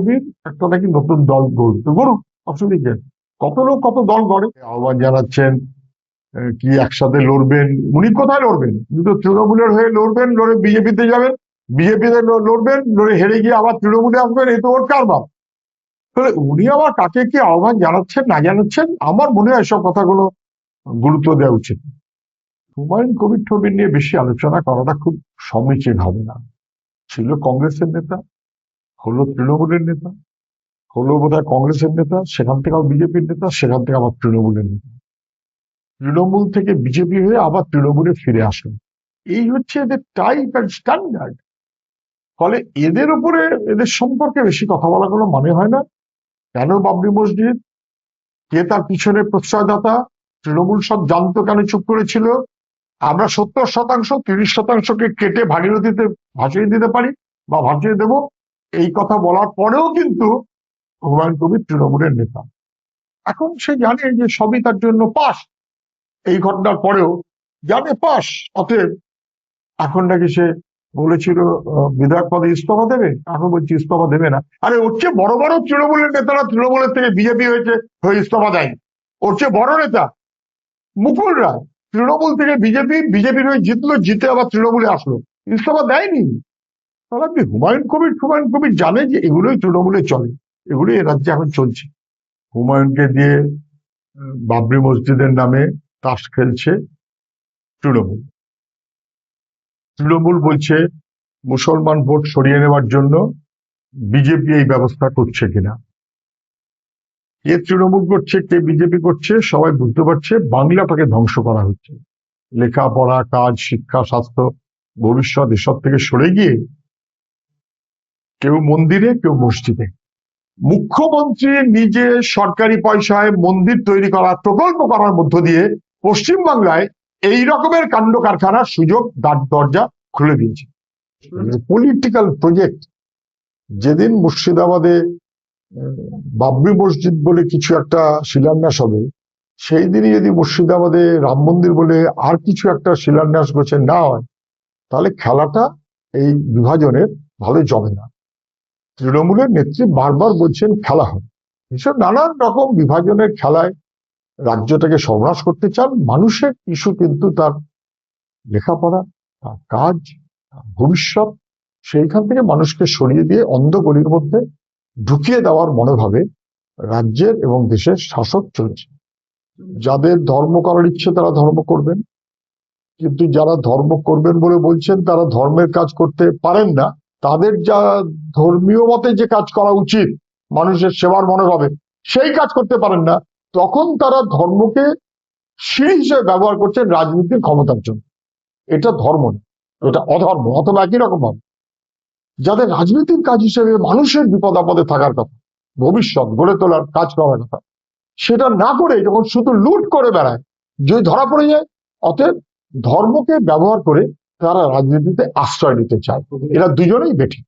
কবির একটা নাকি নতুন দল গড়তে। গড়ুক অসুবিধা কত লোক, কত দল গড়ে? আহ্বান জানাচ্ছেন কি একসাথে লড়বেন? উনি কোথায় লড়বেন? উনি তো তৃণমূলের হয়ে লড়বেন, লড়ে বিজেপিতে যাবেন। বিজেপিতে লড়বেন, লড়ে হেরে গিয়ে আবার তৃণমূলে আসবেন এই তো ওর কারবার তাহলে উনি আবার কাকে কি আহ্বান জানাচ্ছেন, না জানাচ্ছেন? আমার মনে হয় এসব কথাগুলো গুরুত্ব দেওয়া উচিত। হুমায়ুন কবির ঠবির নিয়ে বেশি আলোচনা করাটা খুব সমীচীন হবে না। ছিল কংগ্রেসের নেতা হলো তৃণমূলের নেতা, হলো বোধহয় কংগ্রেসের নেতা, সেখান থেকে আবার বিজেপির নেতা, সেখান থেকে আবার তৃণমূলের নেতা। তৃণমূল থেকে বিজেপি হয়ে আবার তৃণমূলে ফিরে আসেন এই হচ্ছে এদের টাইপ অ্যান্ড স্ট্যান্ডার্ড ফলে এদের উপরে এদের সম্পর্কে বেশি কথা বলা কোনো মানে হয় না। কেন বাবরি মসজিদ? কে তার পিছনে প্রশ্রয়দাতা? তৃণমূল সব জানতো কেন চুপ করেছিল? আমরা সত্তর শতাংশ, তিরিশ শতাংশকে কেটে ভাগীরথীতে ভাসিয়ে দিতে পারি বা ভাসিয়ে দেব। এই কথা বলার পরেও কিন্তু হুমায়ুন কবির তৃণমূলের নেতা। এখন সে জানে যে সবই তার জন্য পাস। এই ঘটনার পরেও জানে পাস, অতএব এখন নাকি সে বলেছিল বিধায়ক পদে ইস্তফা দেবে? এখন বলছি ইস্তফা দেবে না। আরে, ওর চেয়ে বড় বড় তৃণমূলের নেতারা তৃণমূলের থেকে বিজেপি হয়েছে, হয়ে ইস্তফা দেয় ওর চেয়ে বড় নেতা মুকুল রায়, তৃণমূল থেকে বিজেপি, বিজেপির হয়ে জিতলো, জিতে আবার তৃণমূলে আসলো। ইস্তফা দেয়নি। তাহলে আপনি হুমায়ুন কবির হুমায়ুন কবির জানে যে এগুলোই তৃণমূলে চলে, এগুলোই রাজ্যে এখন চলছে। হুমায়ুনকে দিয়ে বাবরি মসজিদের নামে তাস খেলছে তৃণমূল। তৃণমূল বলছে, মুসলমান ভোট সরিয়ে নেওয়ার জন্য বিজেপি এই ব্যবস্থা করছে কিনা। কে তৃণমূল করছে, কে বিজেপি করছে, সবাই বুঝতে পারছে, বাংলাটাকে ধ্বংস করা হচ্ছে। লেখাপড়া, কাজ, শিক্ষা, স্বাস্থ্য, ভবিষ্যৎ, এসব থেকে সরে গিয়ে কেউ মন্দিরে, কেউ মসজিদে। মুখ্যমন্ত্রী নিজে সরকারি পয়সায় মন্দির তৈরি করার প্রকল্প করার মধ্য দিয়ে পশ্চিমবাংলায় এই রকমের কাণ্ড কারখানার সুযোগ দ্বার দরজা খুলে দিয়েছে। পলিটিক্যাল প্রজেক্ট যেদিন মুর্শিদাবাদে বাবরি মসজিদ বলে কিছু একটা শিলান্যাস হবে, সেই দিনই যদি মুর্শিদাবাদে রাম মন্দির বলে আর কিছু একটা শিলান্যাস করছে না হয়, তাহলে খেলাটা এই বিভাজনের ভালো জমে না। তৃণমূলের নেত্রী বারবার বলছেন খেলা হবে। এসব নানান রকম বিভাজনের খেলায় রাজ্যটাকে সর্বনাশ করতে চান। মানুষের ইস্যু কিন্তু তার লেখাপড়া, তার কাজ, তার ভবিষ্যৎ, সেইখান থেকে মানুষকে সরিয়ে দিয়ে অন্ধগলির মধ্যে ঢুকিয়ে দেওয়ার মনোভাবে রাজ্যের এবং দেশের শাসক চলছে। যাদের ধর্ম করার ইচ্ছে তারা ধর্ম করবেন। কিন্তু যারা ধর্ম করবেন বলে বলছেন, তারা ধর্মের কাজ করতে পারেন না। তাদের যা ধর্মীয় মতে যে কাজ করা উচিত, মানুষের সেবার মনোভাবে সেই কাজ করতে পারেন না, তখন তারা ধর্মকে সিঁড়ি হিসেবে ব্যবহার করছেন রাজনীতির ক্ষমতার জন্য। এটা ধর্ম না, এটা অধর্ম অথবা একই রকম ভাবে। যাদের রাজনীতির কাজ হিসেবে মানুষের বিপদ আপদে থাকার কথা, ভবিষ্যৎ গড়ে তোলার কাজ করার কথা, সেটা না করে যখন শুধু লুট করে বেড়ায়, যদি ধরা পড়ে যায়, অতএব ধর্মকে ব্যবহার করে তারা রাজনীতিতে আশ্রয় নিতে চায়। এরা দুজনেই বেঠিক।